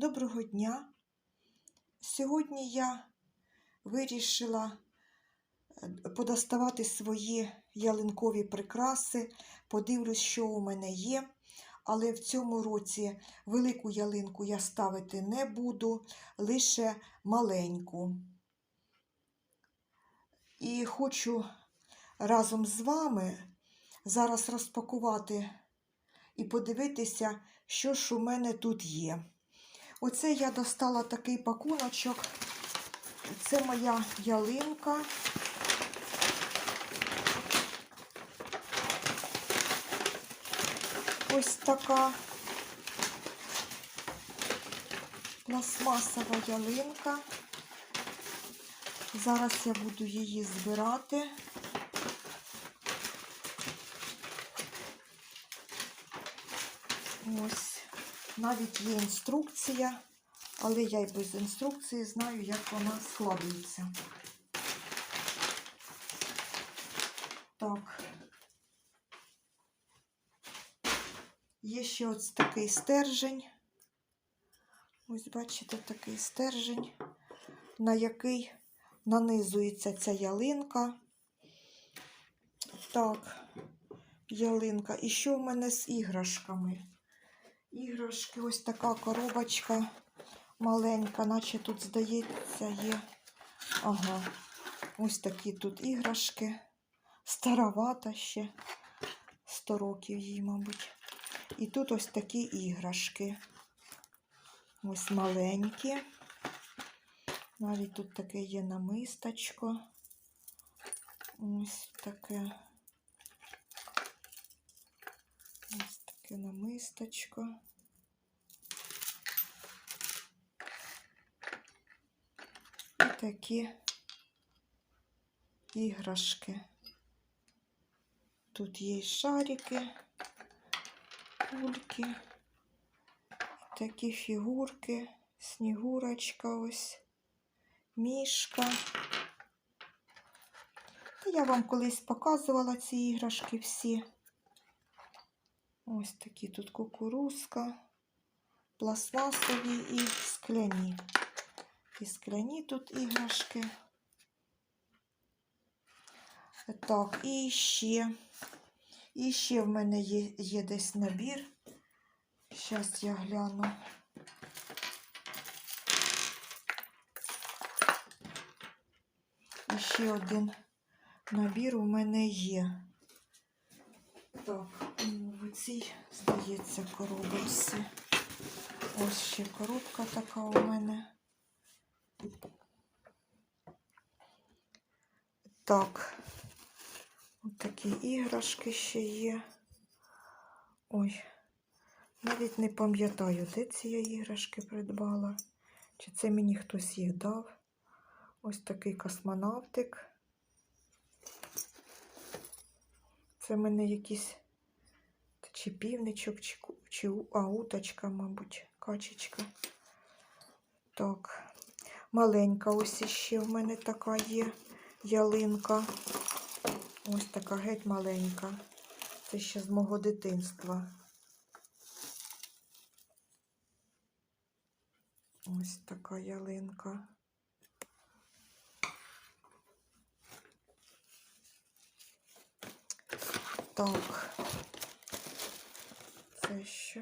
Доброго дня! Сьогодні я вирішила е, подоставати свої ялинкові прикраси, подивлюсь, що у мене є. Але в цьому році велику ялинку я ставити не буду, лише маленьку. І хочу разом з вами зараз розпакувати і подивитися, що ж у мене тут є. Оце я достала такий пакуночок. Це моя ялинка. Ось така пластмасова ялинка. Зараз я буду її збирати. Ось, навіть є інструкція, але я й без інструкції знаю, як вона складується. Так. Є ще ось такий стержень. Ось, бачите, такий стержень, на який нанизується ця ялинка. Так, ялинка. І що в мене з іграшками? Іграшки, ось така коробочка маленька, наче тут, здається, є. Ага, ось такі тут іграшки. Старовата ще. 100 років їй, мабуть. І тут ось такі іграшки. Ось маленькі. Навіть тут таке є намисточко. Ось таке. Ось таке намисточко. І такі іграшки. Тут є і шарики, кульки, такі фігурки, снігурочка ось, мішка. Та Я вам колись показувала ці іграшки всі. Ось такі тут кукурузка, пластмасові і скляні. І скляні тут іграшки. Так, і ще. І ще в мене є, є десь набір. Зараз я гляну. І ще один набір у мене є. Так, цій, здається, коробочці. Ось ще коробка така у мене. Так, ось такі іграшки ще є. Ой, навіть не пам'ятаю, де ці я іграшки придбала. Чи це мені хтось їх дав? Ось такий космонавтик. Це в мене якийсь чи півничок, чи, чи у- а, уточка, мабуть, качечка. Так, маленька ось іще в мене така є ялинка. Ось така геть маленька. Це ще з мого дитинства. Ось така ялинка. Так. Це що?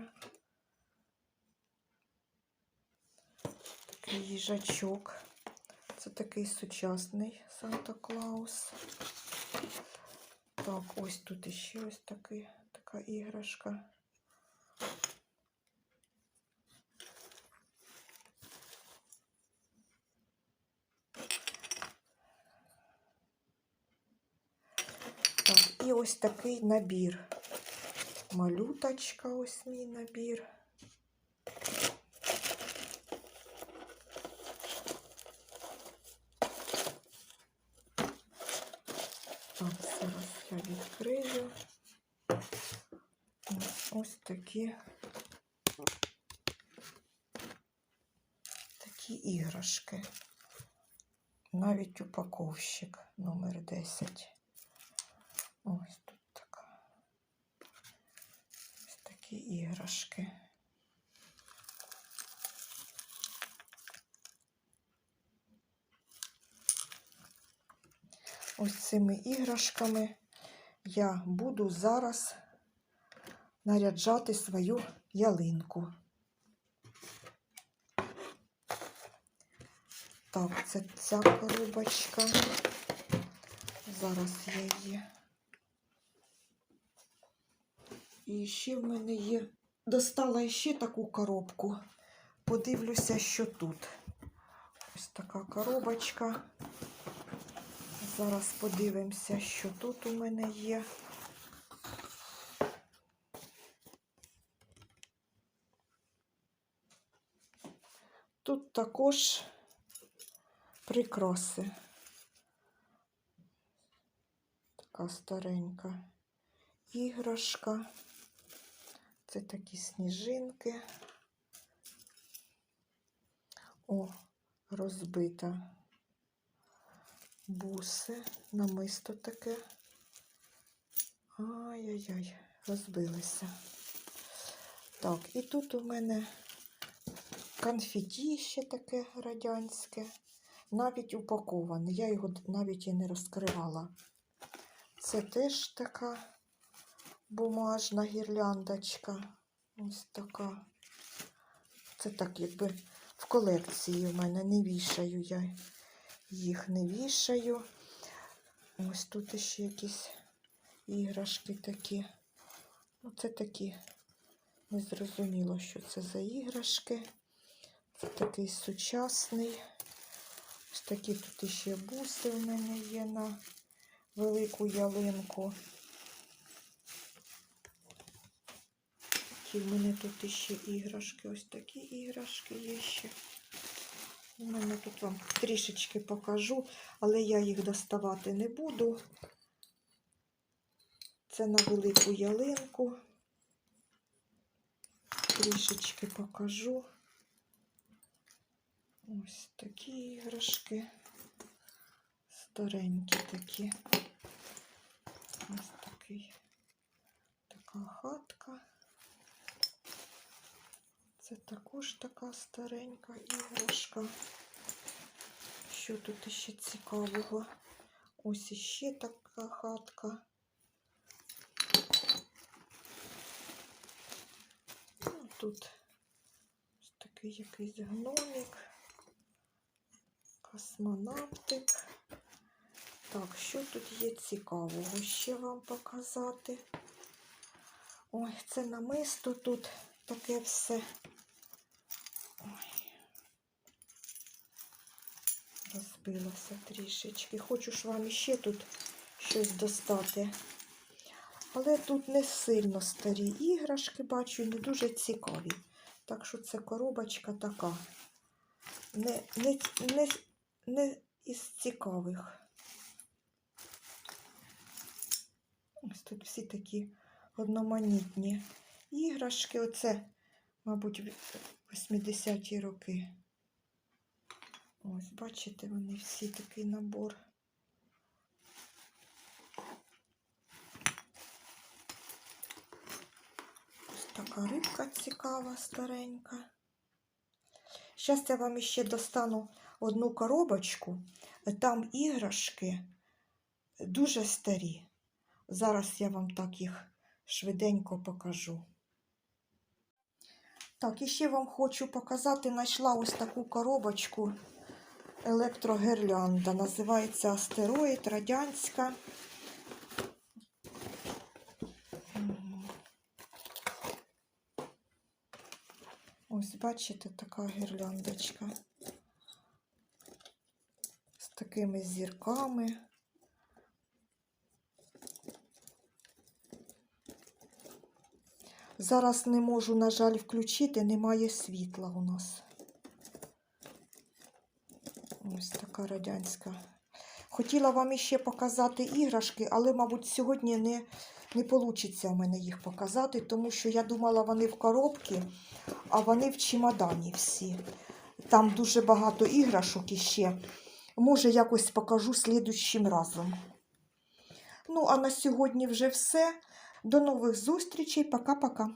Такий їжачок. Це такий сучасний Санта-Клаус. Так, ось тут іще ось такий, така іграшка. Так, і ось такий набір. Малюточка, ось мій набір. Так, зараз я відкрию. Ось, такі такі іграшки. Навіть упаковщик номер 10. Ось такі іграшки. Ось цими іграшками я буду зараз наряджати свою ялинку. Так, це ця коробочка. Зараз я її. І ще в мене є. Достала ще таку коробку. Подивлюся, що тут. Ось така коробочка. Зараз подивимося, що тут у мене є. Тут також прикраси. Така старенька іграшка. Це такі сніжинки. О, розбита буси, намисто таке. Ай-яй-яй, розбилися. Так, і тут у мене конфеті ще таке радянське, навіть упаковане. Я його навіть і не розкривала. Це теж така бумажна гірляндочка. Ось така. Це так, якби в колекції в мене не вішаю я їх не вішаю. Ось тут ще якісь іграшки такі. Ну, це такі незрозуміло, що це за іграшки. Це такий сучасний. Ось такі тут ще буси в мене є на велику ялинку. Які в мене тут ще іграшки. Ось такі іграшки є ще. У мене тут вам трішечки покажу, але я їх доставати не буду. Це на велику ялинку. Трішечки покажу. Ось такі іграшки. Старенькі такі. Ось такий, така хатка. Це також така старенька іграшка. Що тут ще цікавого? Ось іще така хатка. Ну, тут такий якийсь гномик, космонавтик. Так, що тут є цікавого ще вам показати? Ой, це намисто тут таке все. Ой. Розбилося трішечки. Хочу ж вам іще тут щось достати. Але тут не сильно старі іграшки, бачу, не дуже цікаві. Так що це коробочка така. Не, не, не, не із цікавих. Ось тут всі такі одноманітні іграшки. Оце, мабуть, 80-ті роки. Ось, бачите, вони всі такий набор. Ось така рибка цікава, старенька. Зараз я вам ще достану одну коробочку. Там іграшки дуже старі. Зараз я вам так їх швиденько покажу. Так, і ще вам хочу показати, знайшла ось таку коробочку електрогірлянда. Називається астероїд, радянська. Ось, бачите, така гірляндочка. З такими зірками. Зараз не можу, на жаль, включити, немає світла у нас. Ось така радянська. Хотіла вам іще показати іграшки, але, мабуть, сьогодні не, не вийде в мене їх показати, тому що я думала, вони в коробці, а вони в чемодані всі. Там дуже багато іграшок іще. Може, якось покажу слідущим разом. Ну, а на сьогодні вже все. До нових зустрічей. Пока-пока.